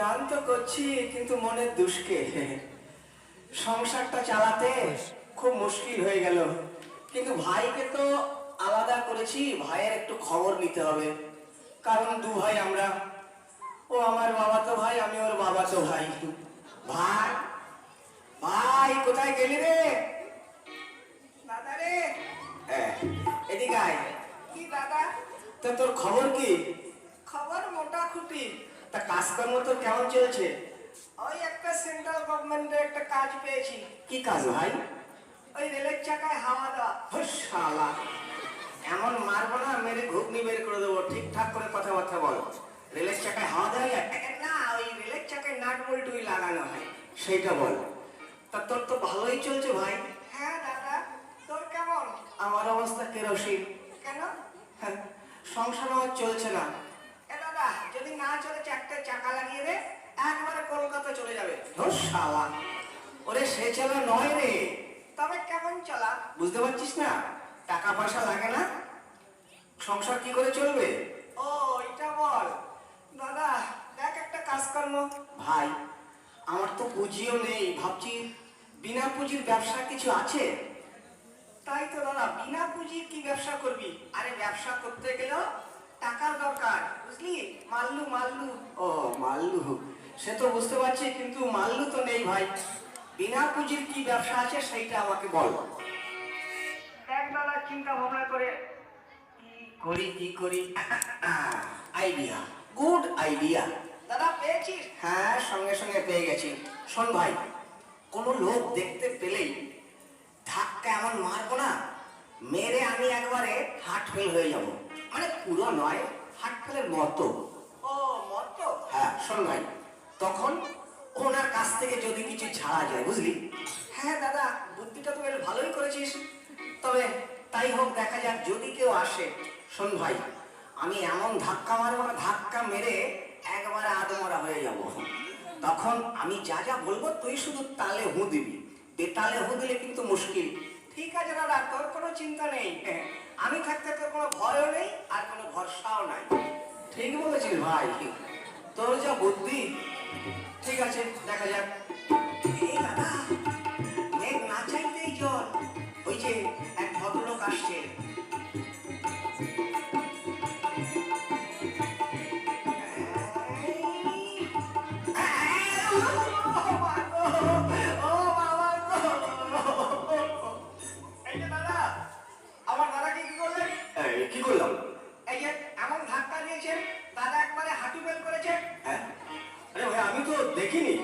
গান তো করছি কিন্তু মনে দুষ্কে। সংসারটা চালাতে খুব মুশকিল হয়ে গেল। কিন্তু ভাইকে তো আলাদা করেছি ভাইয়ের একটু খবর নিতে হবে। কারণ দু ভাই আমরা। ও আমার বাবা তো ভাই আমি ওর বাবা তো ভাই। ভাই ভাই কোথায় গেলি রে? দাদা রে। এদিকে আয়। কি দাদা? তা তোর খবর কি? তা কাজকর্ম তোর কেমন চলছে? ওই একটা সেন্ট্রাল গভর্নমেন্টের একটা কাজ পেয়েছি। কি কাজ ভাই? ওই রেলের চাকায় হাওয়া দেওয়া। শালা। এমন মারবো না মেরে ঘুগনি বের করে দেবো। ঠিকঠাক করে কথাবার্তা বল। রেলের চাকায় হাওয়া দেওয়া না ওই রেলের চাকায় নাট বল্টুই লাগানো হয়। সেইটা বল। তা তোর তো ভালোই চলছে ভাই। হ্যাঁ দাদা। তোর কেমন? আমার অবস্থা কেরোসিন। কেন? হ্যাঁ, সংসার আমার চলছে না। এ যদি না চলে চারটে চাকা লাগিয়ে দে একবারে কলকাতা চলে যাবে। শালা। ওরে সে চালা নয় রে। তবে কেমন চলা? বুঝতে পারছিস না? টাকা পয়সা লাগে না? সংসার কি করে চলবে? ও এটা বল। দাদা দেখ একটা কাজকর্ম। ভাই আমার তো পুঁজিও নেই ভাবছি বিনা পুঁজির ব্যবসা কিছু আছে? তাই তো দাদা বিনা পুঁজির কি ব্যবসা করবি? আরে ব্যবসা করতে গেলেও টাকার দরকার বুঝলি? মাল্লু মাল্লু। ও মাল্লু। সে তো বুঝতে পারছি কিন্তু মাল্লু তো নেই ভাই। বিনা পুঁজির কি ব্যবসা আছে সেইটা আমাকে বল। দাদা চিন্তা ভাবনা করে কি করি কি করি? Idea good idea. দাদা পেয়েছিস? হ্যাঁ সঙ্গে সঙ্গে পেয়ে গেছি। শোন ভাই কোনো লোক দেখতে পেলেই ধাক্কা এমন মারবো না মেরে আমি একবারে হার্ট ফেল হয়ে যাব। মানে পুরো নয় হার্ট ফেলের মতো। ও মত? হ্যাঁ শোন ভাই তখন ওনার কাছ থেকে যদি কিছু ছাড়া যায় বুঝলি? হ্যাঁ দাদা বুদ্ধিটা তো বেশ ভালোই করেছিস। তবে তাই হোক দেখা যাক যদি কেউ আসে। শোন ভাই আমি এমন ধাক্কা মারবো ধাক্কা মেরে একবারে আদমরা হয়ে যাব। তখন আমি যা যা বলব তুই শুধু তালে হু দিবি। বেতালে হু দিলে কিন্তু মুশকিল। ঠিক আছে দাদা তোর কোনো চিন্তা নেই। হ্যাঁ, আমি থাকতে তোর কোনো ভয়ও নেই আর কোনো ভরসাও নাই। ঠিক বলেছিস ভাই। তোর যা বুদ্ধি। ঠিক আছে, দেখা যাক। দাদা মেঘ না চাইতেই জল ওই যে কি করলাম এই যে এমন ধাক্কা দিয়েছেন দাদা একবারে হাঁটু বেল করেছে। হ্যাঁ। আরে ভাই আমি তো দেখিনি।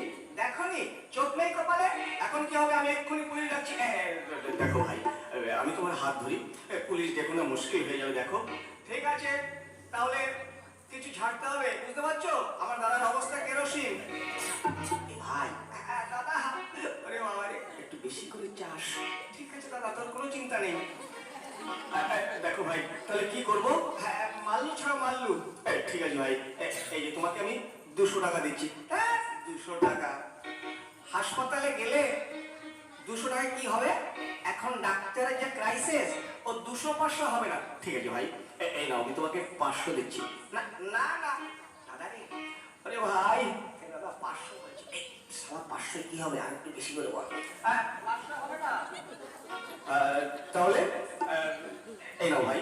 দেখনি চোখ নেই কপালে? এখন কি হবে? আমি এক্ষুনি পুলিশ যাচ্ছি দেখো ভাই আমি তোমার হাত ধরি। পুলিশ দেখো না মুশকিল হয়ে যাবে দেখো। ঠিক আছে তাহলে কিছু ছাড়তে হবে বুঝতে পারছ? আমার দাদার অবস্থা কেরোসিন। ভাই। হ্যাঁ, দাদা। আরে বাবা একটু বেশি করে চাস। ঠিক আছে দাদা তোর কোনো চিন্তা নেই। দেখো ভাই তাহলে কি করব? হ্যাঁ মাল্লু ছাড়া মাল্লু। ঠিক আছে ভাই এই যে তোমাকে আমি দুশো টাকা দিচ্ছি। হ্যাঁ দুশো টাকা। হাসপাতালে গেলে দুশো টাকা কি হবে? এখন ডাক্তারের যে ক্রাইসিস ও দুশো পাঁচশো হবে না। ঠিক আছে ভাই এই নাও আমি তোমাকে পাঁচশো দিচ্ছি। না না না। দাদা রে আরে ভাই। দাদা পাঁচশো বলছি। সালা পাঁচশো কি হবে? আর একটু বেশি করে বল। হ্যাঁ পাঁচশো হবে না। তাহলে এই নাও ভাই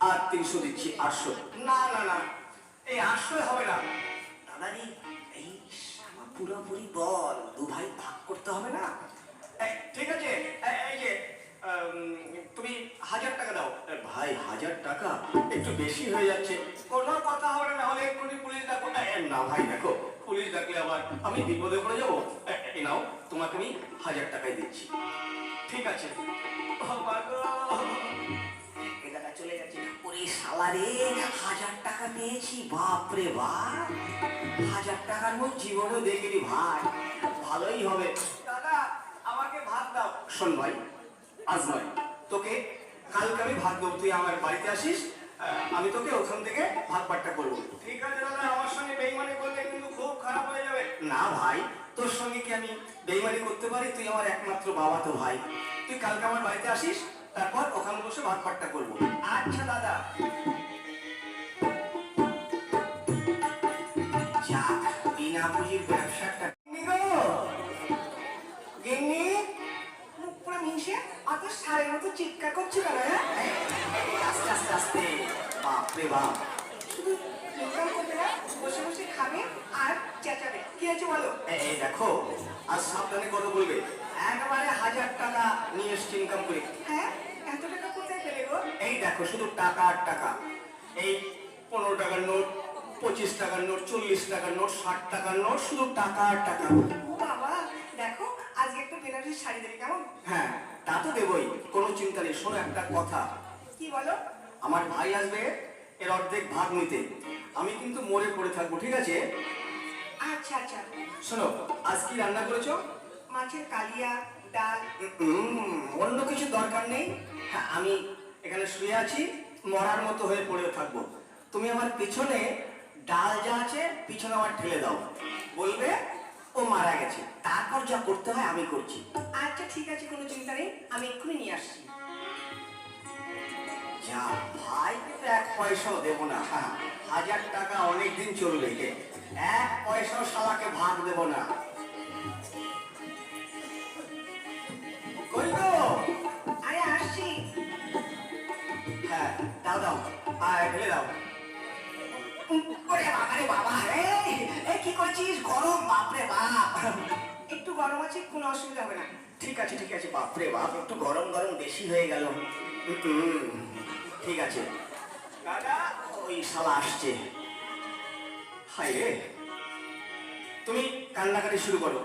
আর তিনশো দিচ্ছি আটশো। না না না এই আটশোই হবে না। দাদারি এই পুরোপুরি বল দু ভাই ভাগ করতে হবে না? ঠিক আছে এই- যে তুমি হাজার টাকা দাও। ভাই হাজার টাকা? একটু বেশি হয়ে যাচ্ছে। কোনো কথা হবে না হলে এক্ষুনি পুলিশ এ, না ভাই দেখো পুলিশ ডাকলে আবার আমি বিপদে পড়ে যাব। নাও তোমাকে আমি হাজার টাকাই দিচ্ছি। ঠিক আছে। ও। চলে ওরে সালারে হাজার টাকা পেয়েছি বাপ। হাজার টাকার জীবনেও দেখিনি ভাই। ভালোই হবে। দাদা আমাকে ভাত দাও। শোন ভাই আজ নয়। তোকে কালকে আমি ভাত দেবো। তুই আমার বাড়িতে আসিস আমি তোকে ওখান থেকে ভাত পাট্টা করব। ঠিক আছে দাদা আমার সঙ্গে বেইমানি করলে কিন্তু খুব খারাপ হয়ে যাবে। না ভাই তোর সঙ্গে কি আমি বেইমানি করতে পারি? তুই আমার একমাত্র বাবা তো ভাই। তুই কালকে আমার বাড়িতে আসিস, তারপর ওখানে বসে ভাত পাট্টা করব। আচ্ছা দাদা। বিনা পুঁজির ব্যবসাটা অত সারের মতো চিৎকার করছে কেন হ্যাঁ? আস্তে আস্তে আস্তে। বাপরে বাপ শুধু ইনকাম করবে না বসে বসে খাবে আর চেঁচাবে কি হয়েছে বলো? এই দেখো আজ সাবধানে কথা বলবে। একবারে হাজার টাকা নিয়ে এসছি ইনকাম করে। হ্যাঁ? এত টাকা কোথায় পেলে গো? এই দেখো শুধু টাকা আর টাকা। এই পনেরো টাকার নোট পঁচিশ টাকার নোট চল্লিশ টাকার নোট ষাট টাকার নোট শুধু টাকা আর টাকা। বাবা দেখো আজকে একটু বেনারসি শাড়ি দেবে কেমন? হ্যাঁ তা তো দেবই কোনো চিন্তা নেই। শোনো একটা কথা। কি বলো? আমার ভাই আসবে এর অর্ধেক ভাগ নিতে। আমি কিন্তু মরে পড়ে থাকব ঠিক আছে? আচ্ছা আচ্ছা। শোনো আজ কি রান্না করেছ? মাছের কালিয়া ডাল। অন্য কিছু দরকার নেই। হ্যাঁ আমি এখানে শুয়ে আছি মরার মতো হয়ে পড়ে থাকব। তুমি আমার পিছনে ডাল যা আছে পিছনে আমার ঠেলে দাও। বলবে ও মারা গেছে। তারপর যা করতে হয় আমি করছি। আচ্ছা ঠিক আছে কোনো চিন্তা নেই। আমি এক্ষুনি নিয়ে আসছি। যা ভাই এক পয়সাও দেবো না হ্যাঁ। হাজার টাকা অনেক দিন চলবে কে? এক পয়সাও শালাকে ভাগ দেবো না। কই গো? আরে আসছি। হ্যাঁ দাও দাও। আয় ঢেলে দাও। ওরে বাবা রে বাবা এই এই কি করছিস? গরম বাপরে বাপ। একটু গরম আছে কোনো অসুবিধা হবে না। ঠিক আছে ঠিক আছে বাপরে বাপ একটু গরম গরম বেশি হয়ে গেল। হুম, ঠিক আছে। দাদা ওই শালা আসছে। হাই রে। তুমি কান্নাকাটি শুরু করো।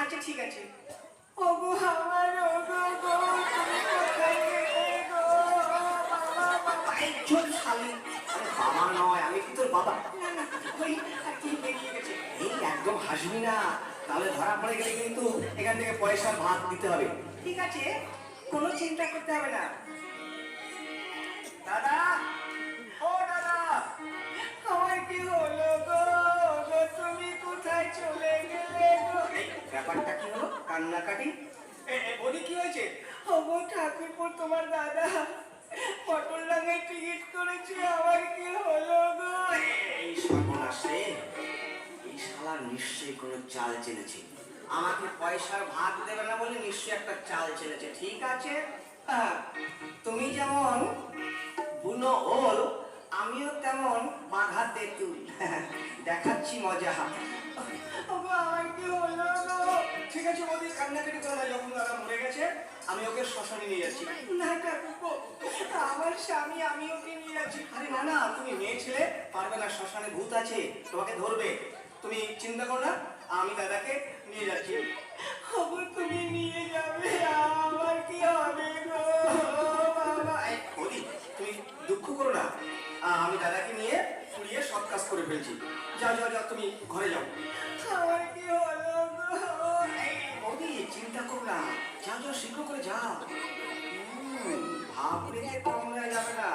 আচ্ছা ঠিক আছে। ওগো আমার ওগো গো তুমি কোথায় গেলে গো? বাবা শালি। নয় আমি কি তোর বাবা? না না ওই আর কি বেরিয়ে গেছে এই একদম হাসবি না। তাহলে ধরা পড়ে গেলে কিন্তু এখান থেকে পয়সার ভাগ দিতে হবে। ঠিক আছে কোনো চিন্তা করতে হবে না। দাদা ও দাদা আমার কি হলো গো? গো তুমি কোথায় চলে গেলে গো? ব্যাপারটা কি হলো? কান্নাকাটি? বলি কি হয়েছে? ওগো ঠাকুরপুর তোমার দাদা পটল ডাঙায় টিকিট করেছে আমার কি হলো গো? এই সর্বনাশ এই শালা নিশ্চয়ই কোনো চাল চেলেছে আমাকে পয়সার ভাগ দেবে না বলে নিশ্চয়ই একটা চাল চেলেছে ঠিক আছে? হ্যাঁ, তুমি যেমন বুনো ওল আমিও তেমন বাঘা তেঁতুল দেখাচ্ছি মজা। ঠিক আছে মোদি কান্নাকাটি করে না যখন দাদা মরে গেছে আমি ওকে শ্মশানে নিয়ে যাচ্ছি। না আমার স্বামী আমি ওকে নিয়ে যাচ্ছি। আরে না না তুমি মেয়ে ছেলে পারবে না শ্মশানে ভূত আছে তোমাকে ধরবে। তুমি চিন্তা করো না আমি দাদাকে নিয়ে যাচ্ছি। তুমি নিয়ে যাবে আমার কি হবে? করো না। আমি দাদাকে নিয়ে পুড়িয়ে সব কাজ করে ফেলছি। যাও যাও যাও, তুমি ঘরে যাও। বৌদি, চিন্তা করো না। শীঘ্র করে যাও। ভাবলে যে যাবে না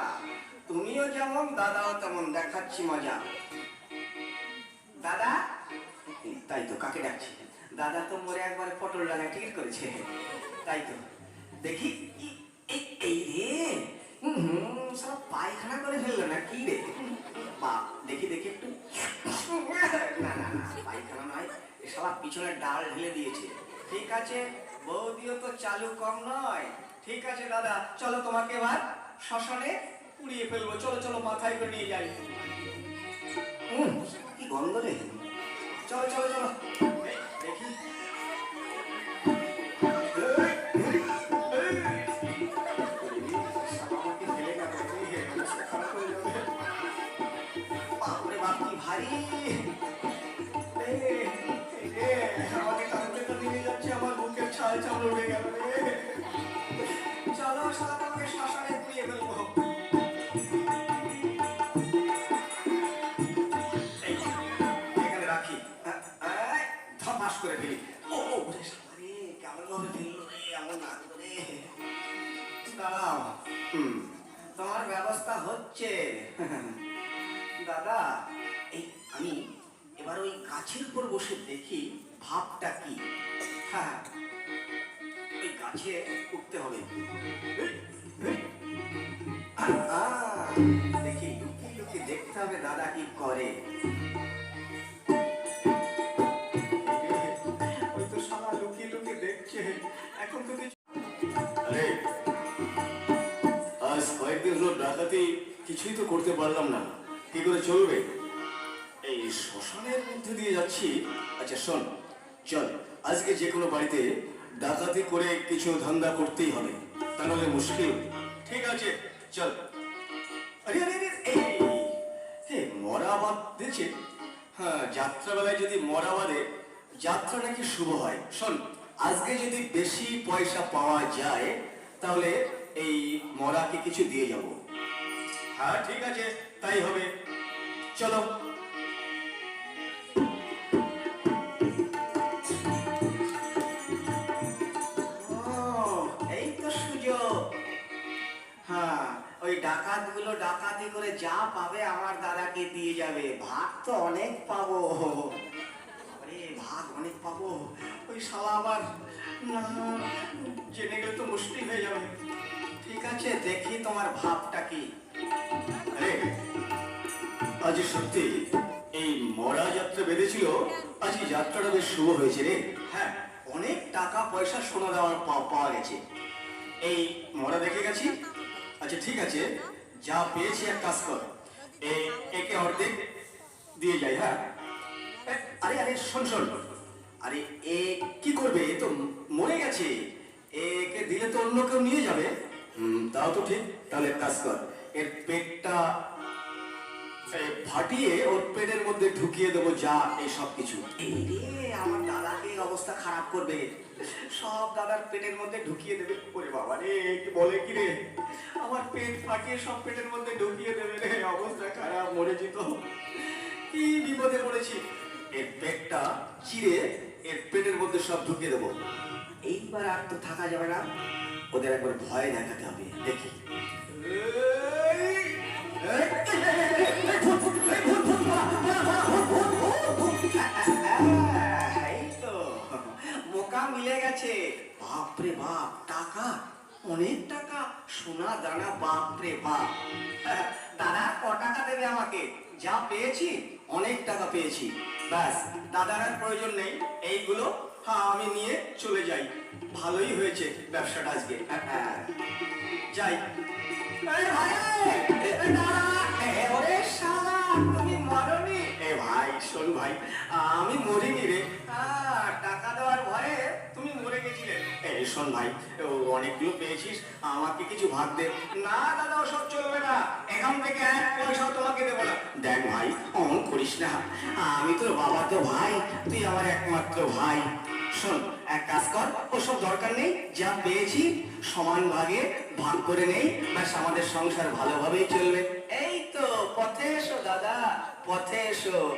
তুমিও যেমন, দাদাও তেমন। দেখাচ্ছি মজা। দাদা? তাই তো, কাকে ডাকছি? দাদা তো মরে একবারে পটল ডাঙায় টিকিট করেছে। তাই তো। দেখি এই রে। হুম সব পায়খানা করে ফেলল না, কি রে? বাপ দেখি দেখি একটু। না না না, পায়খানা নয়, এ পিছনে ডাল ঢেলে দিয়েছে। ঠিক আছে, বৌদিও তো চালু কম নয়। ঠিক আছে, দাদা, চলো তোমাকে এবার শ্মশানে পুড়িয়ে ফেলব। চলো চলো, মাথায় করে নিয়ে যাই। কি গন্ধ রে? চলো চলো চলো। দেখি। এখানে রাখি আ- ধপাস করে ফেলি। ও তোমার ব্যবস্থা হচ্ছে। দাদা, এই আমি এবার ওই গাছের উপর বসে দেখি ভাবটা কি। হ্যাঁ ওই গাছে উঠতে হবে। দেখি, লুকিয়ে লুকিয়ে দেখতে হবে দাদা কি করে। করতে পারলাম না। কি করে চলবে? এই শ্মশানের মধ্যে দিয়ে যাচ্ছি। আচ্ছা শোন, চল, আজকে যে কোনো বাড়িতে ডাকাতি করে কিছু ধান্দা করতেই হবে। তা নাহলে মুশকিল। ঠিক আছে, চল। আরে আরে আরে, এই, হে, মরা বাদ দিয়েছে। হ্যাঁ যাত্রাবেলায় যদি মরা বাদে, যাত্রা নাকি শুভ হয়। শোন, আজকে যদি বেশি পয়সা পাওয়া যায়, তাহলে এই মরাকে কিছু দিয়ে যাব। হ্যাঁ ঠিক আছে, তাই হবে। চলো। এই তো সুযোগ। হ্যাঁ ওই ডাকাতগুলো ডাকাতি করে যা পাবে আমার দাদাকে দিয়ে যাবে। ভাগ তো অনেক পাবো। আরে, ভাগ অনেক পাবো। ওই শালা আবার, না, জেনে গেলে তো মুশকিল হয়ে যাবে। ঠিক আছে, দেখি তোমার ভাবটা কি। আজ সত্যি, এই মরা যাত্রা বেঁধেছিল, আজ এই যাত্রাটা বেশ শুভ হয়েছে রে। হ্যাঁ অনেক টাকা পয়সা সোনা দেওয়ার পাওয়া গেছে। এই মরা দেখে গেছি? আচ্ছা ঠিক আছে, যা পেয়েছি এক কাজ কর। একে অর্ধেক দিয়ে যাই হ্যাঁ? আরে আরে, শোন শোন। আরে, এ কি করবে? এ তো মরে গেছে। একে দিলে তো অন্য কেউ নিয়ে যাবে। তাও তো ঠিক। তাহলে কাজ কর। এর পেটটা ফাটিয়ে ওর পেটের মধ্যে ঢুকিয়ে দেবো, যা, এই সব কিছু। আমার দাদাকে অবস্থা খারাপ করবে। সব দাদার পেটের মধ্যে ঢুকিয়ে দেবে। ওরে বাবা রে বলে কি রে? আমার পেট ফাটিয়ে সব পেটের মধ্যে ঢুকিয়ে দেবে রে, অবস্থা খারাপ মরেছি তো কি বিপদে পড়েছি। এর পেটটা চিরে এর পেটের মধ্যে সব ঢুকিয়ে দেবো। এইবার আর তো থাকা যাবে না। ওদের একবার ভয় দেখাতে হবে, দেখি। মোকা মিলে গেছে। বাপরে বাপ, টাকা, অনেক টাকা। সোনা, দানা, বাপরে বাপ। দাদা ক টাকা দেবে আমাকে? যা পেয়েছি, অনেক টাকা পেয়েছি। ব্যাস, দাদার আর প্রয়োজন নেই। এইগুলো হ্যাঁ আমি নিয়ে চলে যাই। ভালোই হয়েছে ব্যবসাটা আজকে। যাই। আমি মরিনি রে টাকা দেওয়ার ভয়ে তুমি মরে গেছিলে এই শোন ভাই অনেকগুলো পেয়েছিস আমাকে কিছু ভাগ দে না দাদা ওসব চলবে না এখান থেকে এক পয়সাও তোমাকে দেবো না দেখ ভাই, অমন করিস না। আমি তোর বাবা তো ভাই, তুই আমার একমাত্র ভাই। শোন, এক কাজ কর, ওসব দরকার নেই, যা পেয়েছি সমান ভাগে ভাগ করে নেই, ব্যাস আমাদের সংসার ভালোভাবেই চলবে। এই তো, পথে এসো, দাদা, পথে এসো।